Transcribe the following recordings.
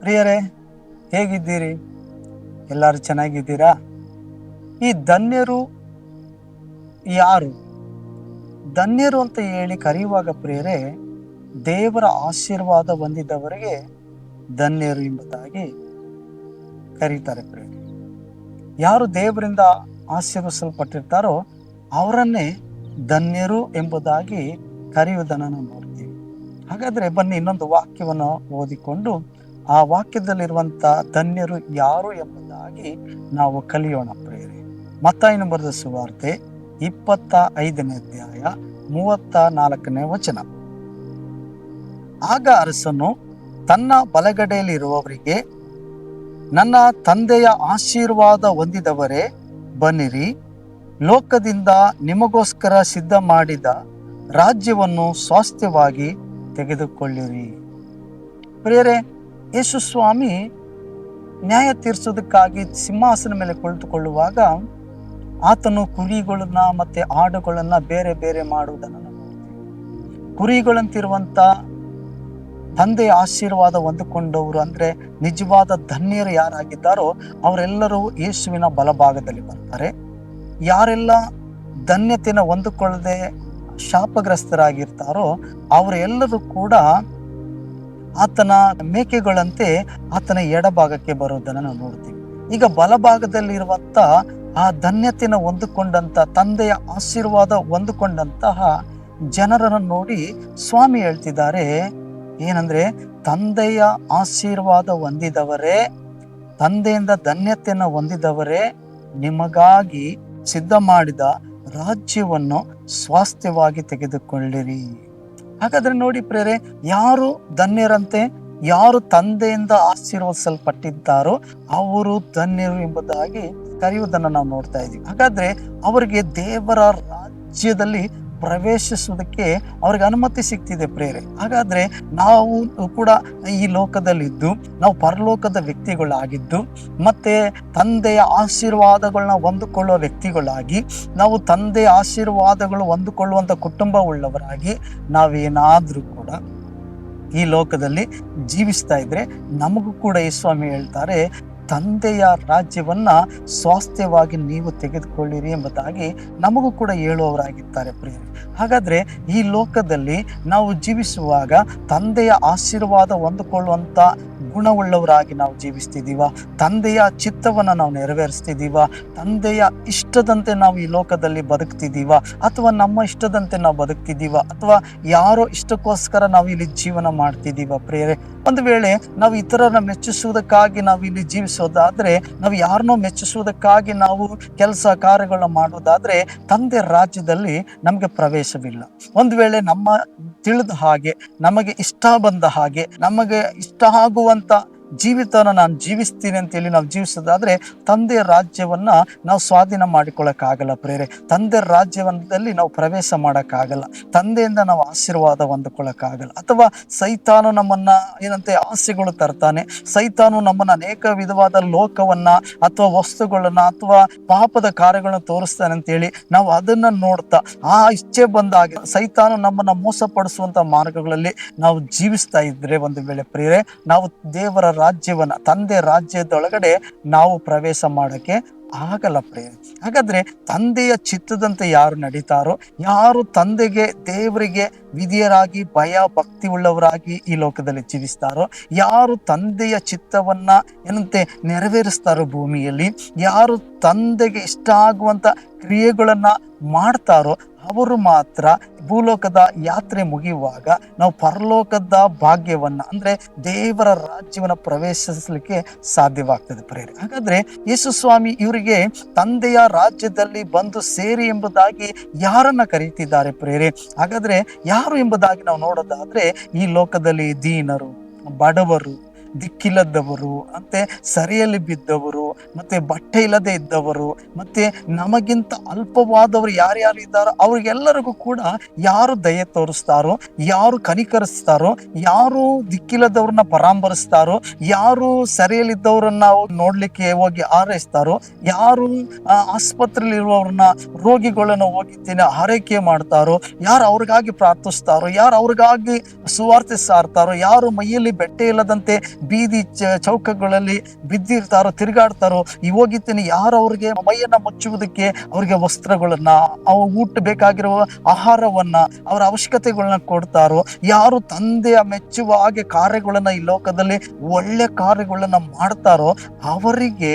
ಪ್ರಿಯರೇ, ಹೇಗಿದ್ದೀರಿ? ಎಲ್ಲರೂ ಚೆನ್ನಾಗಿದ್ದೀರಾ? ಈ ಧನ್ಯರು ಯಾರು? ಧನ್ಯರು ಅಂತ ಹೇಳಿ ಕರೆಯುವಾಗ ಪ್ರಿಯರೇ, ದೇವರ ಆಶೀರ್ವಾದ ಹೊಂದಿದ್ದವರಿಗೆ ಧನ್ಯರು ಎಂಬುದಾಗಿ ಕರೀತಾರೆ ಪ್ರಿಯರೇ. ಯಾರು ದೇವರಿಂದ ಆಶೀರ್ವಿಸಲ್ಪಟ್ಟಿರ್ತಾರೋ ಅವರನ್ನೇ ಧನ್ಯರು ಎಂಬುದಾಗಿ ಕರೆಯುವುದನ್ನು ನಾವು ನೋಡ್ತೀವಿ. ಹಾಗಾದ್ರೆ ಬನ್ನಿ ಇನ್ನೊಂದು ವಾಕ್ಯವನ್ನು ಓದಿಕೊಂಡು ಆ ವಾಕ್ಯದಲ್ಲಿರುವಂತ ಧನ್ಯರು ಯಾರು ಎಂಬುದಾಗಿ ನಾವು ಕಲಿಯೋಣ ಪ್ರಿಯರೇ ಮತ್ತಾಯನ ಬರೆದ ಸುವಾರ್ತೆ ಇಪ್ಪತ್ತ ಐದನೇ ಅಧ್ಯಾಯ ಮೂವತ್ತ ನಾಲ್ಕನೇ ವಚನ. ಆಗ ಅರಸನು ತನ್ನ ಬಲಗಡೆಯಲ್ಲಿರುವವರಿಗೆ, ನನ್ನ ತಂದೆಯ ಆಶೀರ್ವಾದ ಹೊಂದಿದವರೇ, ಬನ್ನಿರಿ, ಲೋಕದಿಂದ ನಿಮಗೋಸ್ಕರ ಸಿದ್ಧ ಮಾಡಿದ ರಾಜ್ಯವನ್ನು ಸ್ವಾಸ್ಥ್ಯವಾಗಿ ತೆಗೆದುಕೊಳ್ಳಿರಿ. ಪ್ರಿಯರೇ ಯೇಸು ಸ್ವಾಮಿ ನ್ಯಾಯ ತೀರಿಸೋದಕ್ಕಾಗಿ ಸಿಂಹಾಸನ ಮೇಲೆ ಕುಳಿತುಕೊಳ್ಳುವಾಗ ಆತನು ಕುರಿಗಳನ್ನ ಮತ್ತೆ ಆಡುಗಳನ್ನ ಬೇರೆ ಬೇರೆ ಮಾಡುವುದನ್ನು ಕುರಿಗಳಂತಿರುವಂಥ ತಂದೆಯ ಆಶೀರ್ವಾದ ಹೊಂದಿಕೊಂಡವರು ಅಂದ್ರೆ ನಿಜವಾದ ಧನ್ಯರು ಯಾರಾಗಿದ್ದಾರೋ ಅವರೆಲ್ಲರೂ ಯೇಸುವಿನ ಬಲಭಾಗದಲ್ಲಿ ಬರ್ತಾರೆ ಯಾರೆಲ್ಲ ಧನ್ಯತೆಯನ್ನು ಹೊಂದಿಕೊಳ್ಳದೆ ಶಾಪಗ್ರಸ್ತರಾಗಿರ್ತಾರೋ ಅವರೆಲ್ಲರೂ ಕೂಡ ಆತನ ಮೇಕೆಗಳಂತೆ ಆತನ ಎಡಭಾಗಕ್ಕೆ ಬರುವುದನ್ನು ನಾವು ನೋಡ್ತೀವಿ. ಈಗ ಬಲಭಾಗದಲ್ಲಿರುವಂತ ಆ ಧನ್ಯತೆನ ಹೊಂದಿಕೊಂಡಂತ, ತಂದೆಯ ಆಶೀರ್ವಾದ ಹೊಂದಿಕೊಂಡಂತಹ ಜನರನ್ನು ನೋಡಿ ಸ್ವಾಮಿ ಹೇಳ್ತಿದ್ದಾರೆ, ಏನಂದ್ರೆ, ತಂದೆಯ ಆಶೀರ್ವಾದ ಹೊಂದಿದವರೇ, ತಂದೆಯಿಂದ ಧನ್ಯತೆಯನ್ನು ಹೊಂದಿದವರೇ, ನಿಮಗಾಗಿ ಸಿದ್ಧ ಮಾಡಿದ ರಾಜ್ಯವನ್ನು ಸ್ವಾಸ್ಥ್ಯವಾಗಿ ತೆಗೆದುಕೊಳ್ಳಿರಿ. ಹಾಗಾದ್ರೆ ನೋಡಿ ಪ್ರೇರೆ, ಯಾರು ಧನ್ಯರಂತೆ, ಯಾರು ತಂದೆಯಿಂದ ಆಶೀರ್ವದಿಸಲ್ಪಟ್ಟಿದ್ದಾರೋ ಅವರು ಧನ್ಯರು ಎಂಬುದಾಗಿ ಕರೆಯುವುದನ್ನು ನಾವು ನೋಡ್ತಾ ಇದ್ದೀವಿ. ಹಾಗಾದ್ರೆ ಅವರಿಗೆ ದೇವರ ರಾಜ್ಯದಲ್ಲಿ ಪ್ರವೇಶಿಸುವುದಕ್ಕೆ ಅವ್ರಿಗೆ ಅನುಮತಿ ಸಿಗ್ತಿದೆ ಪ್ರೇರೆ. ಹಾಗಾದ್ರೆ ನಾವು ಕೂಡ ಈ ಲೋಕದಲ್ಲಿದ್ದು, ನಾವು ಪರಲೋಕದ ವ್ಯಕ್ತಿಗಳಾಗಿದ್ದು, ಮತ್ತೆ ತಂದೆಯ ಆಶೀರ್ವಾದಗಳನ್ನ ಹೊಂದಿಕೊಳ್ಳುವ ವ್ಯಕ್ತಿಗಳಾಗಿ, ನಾವು ತಂದೆಯ ಆಶೀರ್ವಾದಗಳು ಹೊಂದಿಕೊಳ್ಳುವಂಥ ಕುಟುಂಬವುಳ್ಳವರಾಗಿ ನಾವೇನಾದ್ರೂ ಕೂಡ ಈ ಲೋಕದಲ್ಲಿ ಜೀವಿಸ್ತಾ ಇದ್ರೆ ನಮಗೂ ಕೂಡ ಈ ಸ್ವಾಮಿ ಹೇಳ್ತಾರೆ ತಂದೆಯ ರಾಜ್ಯವನ್ನ ಸ್ವಾಸ್ಥ್ಯವಾಗಿ ನೀವು ತೆಗೆದುಕೊಳ್ಳಿರಿ ಎಂಬುದಾಗಿ ನಮಗೂ ಕೂಡ ಹೇಳುವವರಾಗಿದ್ದಾರೆ ಪ್ರಿಯರೇ. ಹಾಗಾದ್ರೆ ಈ ಲೋಕದಲ್ಲಿ ನಾವು ಜೀವಿಸುವಾಗ ತಂದೆಯ ಆಶೀರ್ವಾದ ಹೊಂದಿಕೊಳ್ಳುವಂಥ ಗುಣವುಳ್ಳವರಾಗಿ ನಾವು ಜೀವಿಸ್ತಿದ್ದೀವ ತಂದೆಯ ಚಿತ್ತವನ್ನು ನಾವು ನೆರವೇರಿಸ್ತಿದ್ದೀವ ತಂದೆಯ ಇಷ್ಟದಂತೆ ನಾವು ಈ ಲೋಕದಲ್ಲಿ ಬದುಕ್ತಿದ್ದೀವ ಅಥವಾ ನಮ್ಮ ಇಷ್ಟದಂತೆ ನಾವು ಬದುಕ್ತಿದ್ದೀವ ಅಥವಾ ಯಾರೋ ಇಷ್ಟಕ್ಕೋಸ್ಕರ ನಾವು ಇಲ್ಲಿ ಜೀವನ ಮಾಡ್ತಿದ್ದೀವ ಪ್ರೇರೆ ಒಂದು ವೇಳೆ ನಾವು ಇತರರನ್ನ ಮೆಚ್ಚಿಸುವುದಕ್ಕಾಗಿ ನಾವು ಇಲ್ಲಿ ಜೀವಿಸೋದಾದ್ರೆ ನಾವು ಯಾರನ್ನೋ ಮೆಚ್ಚಿಸುವುದಕ್ಕಾಗಿ ನಾವು ಕೆಲಸ ಕಾರ್ಯಗಳನ್ನ ಮಾಡುವುದಾದ್ರೆ ತಂದೆ ರಾಜ್ಯದಲ್ಲಿ ನಮಗೆ ಪ್ರವೇಶವಿಲ್ಲ. ಒಂದು ವೇಳೆ ನಮ್ಮ ತಿಳಿದ ಹಾಗೆ, ನಮಗೆ ಇಷ್ಟ ಬಂದ ಹಾಗೆ, ನಮಗೆ ಇಷ್ಟ ಆಗುವಂತ ಜೀವಿತನ ನಾನು ಜೀವಿಸ್ತೀನಿ ಅಂತೇಳಿ ನಾವು ಜೀವಿಸೋದಾದ್ರೆ ತಂದೆಯ ರಾಜ್ಯವನ್ನ ನಾವು ಸ್ವಾಧೀನ ಮಾಡಿಕೊಳ್ಳೋಕ್ಕಾಗಲ್ಲ ಪ್ರೇರೆ. ತಂದೆ ರಾಜ್ಯವನದಲ್ಲಿ ನಾವು ಪ್ರವೇಶ ಮಾಡೋಕ್ಕಾಗಲ್ಲ. ತಂದೆಯಿಂದ ನಾವು ಆಶೀರ್ವಾದ ಹೊಂದ್ಕೊಳ್ಳೋಕ್ಕಾಗಲ್ಲ. ಅಥವಾ ಸೈತಾನು ನಮ್ಮನ್ನ ಏನಂತೆ ಆಸೆಗಳು ತರ್ತಾನೆ. ಸೈತಾನು ನಮ್ಮನ್ನ ಅನೇಕ ವಿಧವಾದ ಲೋಕವನ್ನ ಅಥವಾ ವಸ್ತುಗಳನ್ನ ಅಥವಾ ಪಾಪದ ಕಾರ್ಯಗಳನ್ನ ತೋರಿಸ್ತಾನೆ ಅಂತೇಳಿ ನಾವು ಅದನ್ನ ನೋಡ್ತಾ ಆ ಇಚ್ಛೆ ಬಂದಾಗ ಸೈತಾನು ನಮ್ಮನ್ನ ಮೋಸಪಡಿಸುವಂಥ ಮಾರ್ಗಗಳಲ್ಲಿ ನಾವು ಜೀವಿಸ್ತಾ ಇದ್ರೆ ಒಂದು ವೇಳೆ ಪ್ರಿಯರೇ ನಾವು ದೇವರ ರಾಜ್ಯವನ್ನ, ತಂದೆ ರಾಜ್ಯದೊಳಗಡೆ ನಾವು ಪ್ರವೇಶ ಮಾಡೋಕ್ಕೆ ಆಗಲ್ಲ ಪ್ರೇರಿ ಹಾಗಾದ್ರೆ ತಂದೆಯ ಚಿತ್ತದಂತೆ ಯಾರು ನಡೀತಾರೋ, ಯಾರು ತಂದೆಗೆ, ದೇವರಿಗೆ ವಿಧಿಯರಾಗಿ, ಭಯ, ಭಕ್ತಿ ಉಳ್ಳವರಾಗಿ ಈ ಲೋಕದಲ್ಲಿ ಜೀವಿಸ್ತಾರೋ, ಯಾರು ತಂದೆಯ ಚಿತ್ತವನ್ನ ಏನಂತೆ ನೆರವೇರಿಸ್ತಾರೋ ಭೂಮಿಯಲ್ಲಿ, ಯಾರು ತಂದೆಗೆ ಇಷ್ಟ ಆಗುವಂತ ಕ್ರಿಯೆಗಳನ್ನ ಮಾಡ್ತಾರೋ ಅವರು ಮಾತ್ರ ಭೂಲೋಕದ ಯಾತ್ರೆ ಮುಗಿಯುವಾಗ ನಾವು ಪರಲೋಕದ ಭಾಗ್ಯವನ್ನ, ಅಂದ್ರೆ ದೇವರ ರಾಜ್ಯವನ್ನ ಪ್ರವೇಶಿಸಲಿಕ್ಕೆ ಸಾಧ್ಯವಾಗ್ತದೆ. ಪ್ರೇರಿ ಹಾಗಾದ್ರೆ ಯೇಸು ಸ್ವಾಮಿ ಇವರಿಗೆ ತಂದೆಯ ರಾಜ್ಯದಲ್ಲಿ ಬಂದು ಸೇರಿ ಎಂಬುದಾಗಿ ಯಾರನ್ನ ಕರೀತಿದ್ದಾರೆ ಪ್ರೇರೆ ಹಾಗಾದ್ರೆ ಯಾರು ಎಂಬುದಾಗಿ ನಾವು ನೋಡೋದಾದ್ರೆ ಈ ಲೋಕದಲ್ಲಿ ದೀನರು, ಬಡವರು ದಿಕ್ಕಿಲ್ಲದವರು, ಮತ್ತೆ ಸರಿಯಲ್ಲಿ ಬಿದ್ದವರು, ಮತ್ತೆ ಬಟ್ಟೆ ಇಲ್ಲದೆ ಇದ್ದವರು, ಮತ್ತೆ ನಮಗಿಂತ ಅಲ್ಪವಾದವರು ಯಾರ್ಯಾರು ಇದ್ದಾರೋ ಅವ್ರಿಗೆಲ್ಲರಿಗೂ ಕೂಡ ಯಾರು ದಯೆ ತೋರಿಸ್ತಾರೋ, ಯಾರು ಕನಿಕರಿಸ್ತಾರೋ ಯಾರು ದಿಕ್ಕಿಲ್ಲದವ್ರನ್ನ ಪರಾಮರಿಸ್ತಾರೋ ಯಾರು ಸರಿಯಲ್ಲಿದ್ದವ್ರನ್ನ ನೋಡ್ಲಿಕ್ಕೆ ಹೋಗಿ ಹಾರೈಸ್ತಾರೋ, ಯಾರು ಆಸ್ಪತ್ರೆಯಲ್ಲಿ ಆಸ್ಪತ್ರೆಯಲ್ಲಿರುವವ್ರನ್ನ, ರೋಗಿಗಳನ್ನ ಹೋಗಿದ್ದೇನೆ ಆರೈಕೆ ಮಾಡ್ತಾರೋ, ಯಾರು ಅವ್ರಿಗಾಗಿ ಪ್ರಾರ್ಥಿಸ್ತಾರೋ, ಯಾರು ಅವ್ರಿಗಾಗಿ ಸುವಾರ್ತೆ ಸಾರ್ತಾರೋ, ಯಾರು ಮೈಯಲ್ಲಿ ಬೆಟ್ಟೆ ಇಲ್ಲದಂತೆ ಬೀದಿ ಚೌಕಗಳಲ್ಲಿ ಬಿದ್ದಿರ್ತಾರೋ, ತಿರುಗಾಡ್ತಾರೋ, ಈ ಹೋಗಿದ್ದೀನಿ ಯಾರು ಅವ್ರಿಗೆ ಮೈಯನ್ನ ಮುಚ್ಚುವುದಕ್ಕೆ ಅವ್ರಿಗೆ ವಸ್ತ್ರಗಳನ್ನ, ಅವ ಊಟ ಬೇಕಾಗಿರುವ ಆಹಾರವನ್ನ, ಅವರ ಅವಶ್ಯಕತೆಗಳನ್ನ ಕೊಡ್ತಾರೋ, ಯಾರು ತಂದೆಯ ಮೆಚ್ಚುವ ಹಾಗೆ ಕಾರ್ಯಗಳನ್ನ ಈ ಲೋಕದಲ್ಲಿ ಒಳ್ಳೆ ಕಾರ್ಯಗಳನ್ನ ಮಾಡ್ತಾರೋ, ಅವರಿಗೆ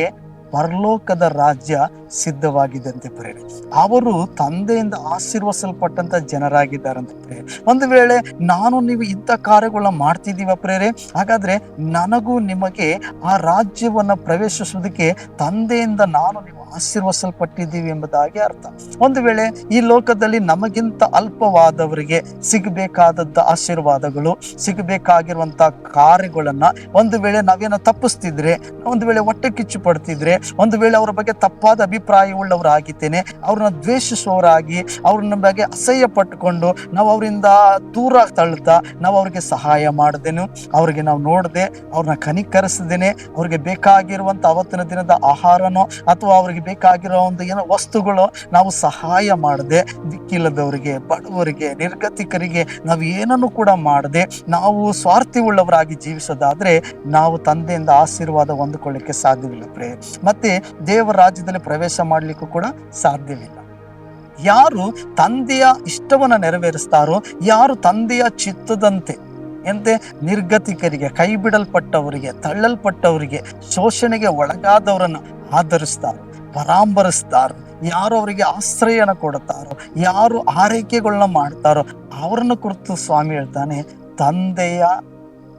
ಪರಲೋಕದ ರಾಜ್ಯ ಸಿದ್ಧವಾಗಿದೆ ಅಂತ ಪ್ರೇರೆ ಅವರು ತಂದೆಯಿಂದ ಆಶೀರ್ವಸಲ್ಪಟ್ಟಂತ ಜನರಾಗಿದ್ದಾರಂತ ಪ್ರೇರೆ ಒಂದು ವೇಳೆ ನಾನು ನೀವು ಇಂಥ ಕಾರ್ಯಗಳನ್ನ ಮಾಡ್ತಿದ್ದೀವ ಪ್ರೇರೆ ಹಾಗಾದ್ರೆ ನನಗೂ ನಿಮಗೆ ಆ ರಾಜ್ಯವನ್ನ ಪ್ರವೇಶಿಸುವುದಕ್ಕೆ ತಂದೆಯಿಂದ ನಾನು ನೀವು ಆಶೀರ್ವಸಲ್ಪಟ್ಟಿದ್ದೀವಿ ಎಂಬುದಾಗಿ ಅರ್ಥ. ಒಂದು ವೇಳೆ ಈ ಲೋಕದಲ್ಲಿ ನಮಗಿಂತ ಅಲ್ಪವಾದವರಿಗೆ ಸಿಗಬೇಕಾದದ್ದ ಆಶೀರ್ವಾದಗಳು, ಸಿಗಬೇಕಾಗಿರುವಂತ ಕಾರ್ಯಗಳನ್ನ ಒಂದು ವೇಳೆ ನಾವೇನೋ ತಪ್ಪಿಸ್ತಿದ್ರೆ, ಒಂದು ವೇಳೆ ಹೊಟ್ಟೆ ಕಿಚ್ಚು ಪಡ್ತಿದ್ರೆ, ಒಂದು ವೇಳೆ ಅವರ ಬಗ್ಗೆ ತಪ್ಪಾದ ಅಭಿಪ್ರಾಯವುಳ್ಳವರಾಗಿದ್ದೇನೆ. ಅವ್ರನ್ನ ದ್ವೇಷಿಸುವವರಾಗಿ, ಅವ್ರನ್ನ ಬಗ್ಗೆ ಅಸಹ್ಯ ಪಟ್ಟುಕೊಂಡು ನಾವು ಅವರಿಂದ ದೂರ ತಳ್ಳುತ್ತಾ ನಾವು ಅವ್ರಿಗೆ ಸಹಾಯ ಮಾಡ್ದೇನು, ಅವ್ರಿಗೆ ನಾವು ನೋಡದೆ, ಅವ್ರನ್ನ ಕನಿಕರಿಸಿದ್ದೇನೆ ಅವ್ರಿಗೆ ಬೇಕಾಗಿರುವಂತ ಅವತ್ತಿನ ದಿನದ ಆಹಾರನೋ ಅಥವಾ ಅವ್ರಿಗೆ ಬೇಕಾಗಿರೋ ಒಂದು ಏನೋ ವಸ್ತುಗಳು ನಾವು ಸಹಾಯ ಮಾಡದೆ. ದಿಕ್ಕಿಲ್ಲದವರಿಗೆ ಬಡವರಿಗೆ, ನಿರ್ಗತಿಕರಿಗೆ ನಾವು ಏನನ್ನು ಕೂಡ ಮಾಡದೆ. ನಾವು ಸ್ವಾರ್ಥಿ ಉಳ್ಳವರಾಗಿ ಜೀವಿಸೋದಾದ್ರೆ ನಾವು ತಂದೆಯಿಂದ ಆಶೀರ್ವಾದ ಹೊಂದಿಕೊಳ್ಳಿಕ್ಕೆ ಸಾಧ್ಯವಿಲ್ಲ ಪ್ರೇ ಮತ್ತೆ ದೇವರ ರಾಜ್ಯದಲ್ಲಿ ಪ್ರವೇಶ ಮಾಡ್ಲಿಕ್ಕೂ ಕೂಡ ಸಾಧ್ಯವಿಲ್ಲ. ಯಾರು ತಂದೆಯ ಇಷ್ಟವನ್ನು ನೆರವೇರಿಸ್ತಾರೋ, ಯಾರು ತಂದೆಯ ಚಿತ್ತದಂತೆ ಎಂತೆ ನಿರ್ಗತಿಕರಿಗೆ ಕೈ ಬಿಡಲ್ಪಟ್ಟವರಿಗೆ ತಳ್ಳಲ್ಪಟ್ಟವರಿಗೆ, ಶೋಷಣೆಗೆ ಒಳಗಾದವರನ್ನು ಆಧರಿಸ್ತಾರೋ, ಪರಾಂಬರಿಸ್ತಾರೋ, ಯಾರು ಅವರಿಗೆ ಆಶ್ರಯನ ಕೊಡುತ್ತಾರೋ ಯಾರು ಆರೈಕೆಗಳನ್ನ ಮಾಡ್ತಾರೋ, ಅವರನ್ನು ಕುರಿತು ಸ್ವಾಮಿ ಹೇಳ್ತಾನೆ, ತಂದೆಯ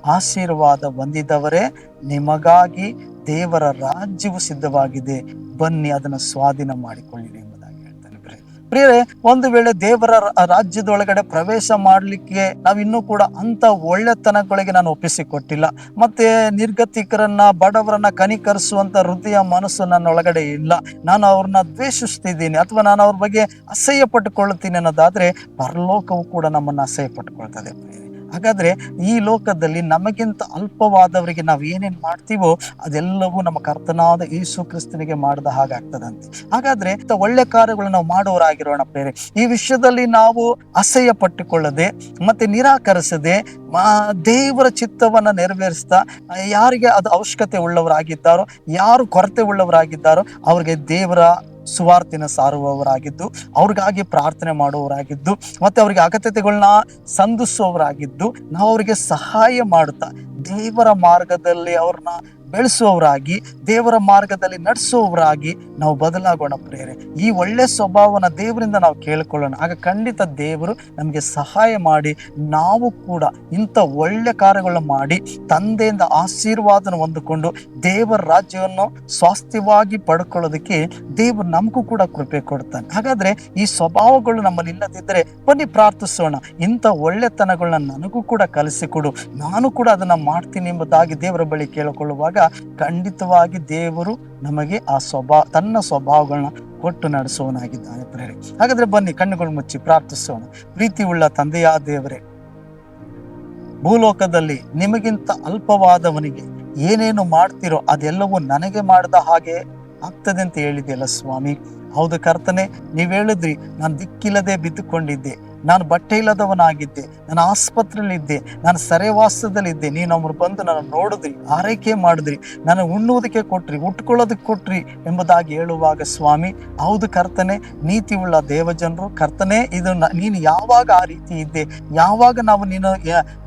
ಆಶೀರ್ವಾದ ಹೊಂದಿದವರೇ, ನಿಮಗಾಗಿ ದೇವರ ರಾಜ್ಯವು ಸಿದ್ಧವಾಗಿದೆ. ಬನ್ನಿ ಅದನ್ನು ಸ್ವಾಧೀನ ಮಾಡಿಕೊಳ್ಳಿರಿ ಎಂಬುದಾಗಿ ಹೇಳ್ತಾನೆ ಪ್ರಿಯ ಪ್ರಿಯರೇ, ಒಂದು ವೇಳೆ ದೇವರ ರಾಜ್ಯದೊಳಗಡೆ ಪ್ರವೇಶ ಮಾಡಲಿಕ್ಕೆ ನಾವಿನ್ನೂ ಕೂಡ ಅಂತ ಒಳ್ಳೆತನಗಳಿಗೆ ನಾನು ಒಪ್ಪಿಸಿಕೊಟ್ಟಿಲ್ಲ. ಮತ್ತೆ ನಿರ್ಗತಿಕರನ್ನ, ಬಡವರನ್ನ ಕನಿಕರಿಸುವಂತ ಹೃದಯ ಮನಸ್ಸು ನನ್ನ ಒಳಗಡೆ ಇಲ್ಲ. ನಾನು ಅವ್ರನ್ನ ದ್ವೇಷಿಸ್ತಿದ್ದೀನಿ ಅಥವಾ ನಾನು ಅವ್ರ ಬಗ್ಗೆ ಅಸಹ್ಯ ಪಟ್ಟುಕೊಳ್ಳುತ್ತೀನಿ ಅನ್ನೋದಾದ್ರೆ ಪರಲೋಕವು ಕೂಡ ನಮ್ಮನ್ನ ಅಸಹ್ಯ ಪಟ್ಟುಕೊಳ್ತದೆ ಪ್ರಿಯರೇ. ಹಾಗಾದ್ರೆ ಈ ಲೋಕದಲ್ಲಿ ನಮಗಿಂತ ಅಲ್ಪವಾದವರಿಗೆ ನಾವು ಏನೇನ್ ಮಾಡ್ತೀವೋ ಅದೆಲ್ಲವೂ ನಮ್ಮ ಕರ್ತನಾದ ಯೇಸು ಕ್ರಿಸ್ತನಿಗೆ ಮಾಡಿದ ಹಾಗಾಗ್ತದಂತೆ ಹಾಗಾದ್ರೆ ಒಳ್ಳೆ ಕಾರ್ಯಗಳು ನಾವು ಮಾಡುವವರಾಗಿರೋಣ ಪ್ರೇರೆ ಈ ವಿಷಯದಲ್ಲಿ ನಾವು ಅಸಹ್ಯ ಪಟ್ಟುಕೊಳ್ಳದೆ ಮತ್ತೆ ನಿರಾಕರಿಸದೆ ದೇವರ ಚಿತ್ತವನ್ನ ನೆರವೇರಿಸ್ತಾ ಯಾರಿಗೆ ಅದು ಅವಶ್ಯಕತೆ ಉಳ್ಳವರಾಗಿದ್ದಾರೋ, ಯಾರು ಕೊರತೆ ಉಳ್ಳವರಾಗಿದ್ದಾರೋ, ಅವ್ರಿಗೆ ದೇವರ ಸುವಾರ್ತಿನ ಸಾರುವವರಾಗಿದ್ದು, ಅವ್ರಿಗಾಗಿ ಪ್ರಾರ್ಥನೆ ಮಾಡುವವರಾಗಿದ್ದು, ಮತ್ತೆ ಅವ್ರಿಗೆ ಅಗತ್ಯತೆಗಳನ್ನ ಸಂಧಿಸುವವರಾಗಿದ್ದು, ನಾವು ಅವರಿಗೆ ಸಹಾಯ ಮಾಡುತ್ತಾ ದೇವರ ಮಾರ್ಗದಲ್ಲಿ ಅವ್ರನ್ನ ಬೆಳೆಸುವವರಾಗಿ, ದೇವರ ಮಾರ್ಗದಲ್ಲಿ ನಡೆಸುವವರಾಗಿ ನಾವು ಬದಲಾಗೋಣ ಪ್ರೇರೆ ಈ ಒಳ್ಳೆ ಸ್ವಭಾವನ ದೇವರಿಂದ ನಾವು ಕೇಳಿಕೊಳ್ಳೋಣ. ಆಗ ಖಂಡಿತ ದೇವರು ನಮಗೆ ಸಹಾಯ ಮಾಡಿ, ನಾವು ಕೂಡ ಇಂಥ ಒಳ್ಳೆ ಕಾರ್ಯಗಳನ್ನು ಮಾಡಿ, ತಂದೆಯಿಂದ ಆಶೀರ್ವಾದನ ಹೊಂದಿಕೊಂಡು ದೇವರ ರಾಜ್ಯವನ್ನು ಸ್ವಾಸ್ಥ್ಯವಾಗಿ ಪಡ್ಕೊಳ್ಳೋದಕ್ಕೆ ದೇವರು ನಮಗೂ ಕೂಡ ಕೃಪೆ ಕೊಡ್ತಾನೆ. ಹಾಗಾದ್ರೆ ಈ ಸ್ವಭಾವಗಳು ನಮ್ಮಲ್ಲಿ ಇಲ್ಲದಿದ್ದರೆ ಬನ್ನಿ ಪ್ರಾರ್ಥಿಸೋಣ. ಇಂಥ ಒಳ್ಳೆತನಗಳನ್ನ ನನಗೂ ಕೂಡ ಕಲಿಸಿಕೊಡು. ನಾನು ಕೂಡ ಅದನ್ನ ಮಾಡ್ತೀನಿ ಎಂಬುದಾಗಿ ದೇವರ ಬಳಿ ಕೇಳಿಕೊಳ್ಳುವಾಗ ಖಂಡಿತವಾಗಿ ದೇವರು ನಮಗೆ ಆ ಸ್ವಭಾವ ತನ್ನ ಸ್ವಭಾವಗಳನ್ನ ಕೊಟ್ಟು ನಡೆಸುವನಾಗಿದ್ದಾನೆ ಪ್ರೇರೆ ಹಾಗಾದ್ರೆ ಬನ್ನಿ, ಕಣ್ಣುಗಳು ಮುಚ್ಚಿ ಪ್ರಾರ್ಥಿಸೋಣ. ಪ್ರೀತಿ ಉಳ್ಳ ತಂದೆಯ ದೇವರೇ, ಭೂಲೋಕದಲ್ಲಿ ನಿಮಗಿಂತ ಅಲ್ಪವಾದವನಿಗೆ ಏನೇನು ಮಾಡ್ತಿರೋ ಅದೆಲ್ಲವೂ ನನಗೆ ಮಾಡಿದ ಹಾಗೆ ಆಗ್ತದೆ ಅಂತ ಹೇಳಿದೆಯಲ್ಲ ಸ್ವಾಮಿ. ಹೌದು ಕರ್ತನೆ, ನೀವ್ ಹೇಳಿದ್ರಿ, ನಾನು ದಿಕ್ಕಿಲ್ಲದೆ ಬಿದ್ದುಕೊಂಡಿದ್ದೆ. ನಾನು ಬಟ್ಟೆ ಇಲ್ಲದವನಾಗಿದ್ದೆ, ನಾನು ಆಸ್ಪತ್ರೆಯಲ್ಲಿದ್ದೆ, ನಾನು ಸರೆವಾಸದಲ್ಲಿದ್ದೆ. ನೀನು ಅವ್ರು ಬಂದು ನಾನು ನೋಡಿದ್ರಿ, ಆರೈಕೆ ಮಾಡಿದ್ರಿ ನಾನು ಉಣ್ಣುವುದಕ್ಕೆ ಕೊಟ್ರಿ, ಉಟ್ಕೊಳ್ಳೋದಕ್ಕೆ ಕೊಟ್ರಿ ಎಂಬುದಾಗಿ ಹೇಳುವಾಗ, ಸ್ವಾಮಿ, ಹೌದು ಕರ್ತನೆ ನೀತಿ ಉಳ್ಳ ದೇವಜನರು, ಕರ್ತನೆ, ಇದು ನೀನು ಯಾವಾಗ ಆ ರೀತಿ ಇದ್ದೆ, ಯಾವಾಗ ನಾವು ನೀನು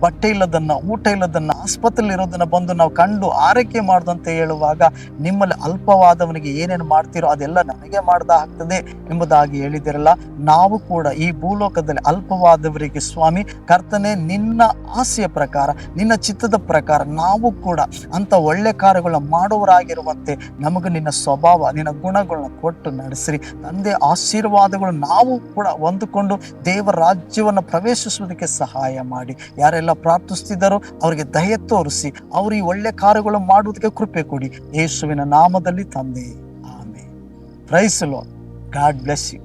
ಬಟ್ಟೆ ಇಲ್ಲದನ್ನ, ಊಟ ಇಲ್ಲದನ್ನ ಆಸ್ಪತ್ರೆಯಲ್ಲಿ ಇರೋದನ್ನ ಬಂದು ನಾವು ಕಂಡು ಆರೈಕೆ ಮಾಡ್ದಂತೆ ಹೇಳುವಾಗ, ನಿಮ್ಮಲ್ಲಿ ಅಲ್ಪವಾದವನಿಗೆ ಏನೇನು ಮಾಡ್ತೀರೋ ಅದೆಲ್ಲ ನನಗೆ ಮಾಡ್ದ ಆಗ್ತದೆ ಎಂಬುದಾಗಿ ಹೇಳಿದಿರಲ್ಲ ನಾವು ಕೂಡ ಈ ಭೂಲೋಕದಲ್ಲಿ ಅಲ್ಪವಾದವರಿಗೆ ಸ್ವಾಮಿ, ಕರ್ತನೆ ನಿನ್ನ ಆಸೆಯ ಪ್ರಕಾರ, ನಿನ್ನ ಚಿತ್ತದ ಪ್ರಕಾರ ನಾವು ಕೂಡ ಅಂತ ಒಳ್ಳೆ ಕಾರ್ಯಗಳನ್ನ ಮಾಡುವರಾಗಿರುವಂತೆ ನಮಗೆ ನಿನ್ನ ಸ್ವಭಾವ, ನಿನ್ನ ಗುಣಗಳನ್ನ ಕೊಟ್ಟು ನಡೆಸಿರಿ. ತಂದೆ ಆಶೀರ್ವಾದಗಳು ನಾವು ಕೂಡ ಹೊಂದಿಕೊಂಡು ದೇವರ ರಾಜ್ಯವನ್ನು ಪ್ರವೇಶಿಸುವುದಕ್ಕೆ ಸಹಾಯ ಮಾಡಿ. ಯಾರೆಲ್ಲ ಪ್ರಾರ್ಥಿಸ್ತಿದ್ದಾರೋ ಅವರಿಗೆ ದಯ ತೋರಿಸಿ, ಅವರು ಈ ಒಳ್ಳೆ ಕಾರ್ಯಗಳು ಮಾಡುವುದಕ್ಕೆ ಕೃಪೆ ಕೊಡಿ. ಯೇಸುವಿನ ನಾಮದಲ್ಲಿ ತಂದೆ ಆಮೆ ಪ್ರೈಸಲು ಗಾಡ್ ಬ್ಲೆಸ್ ಯು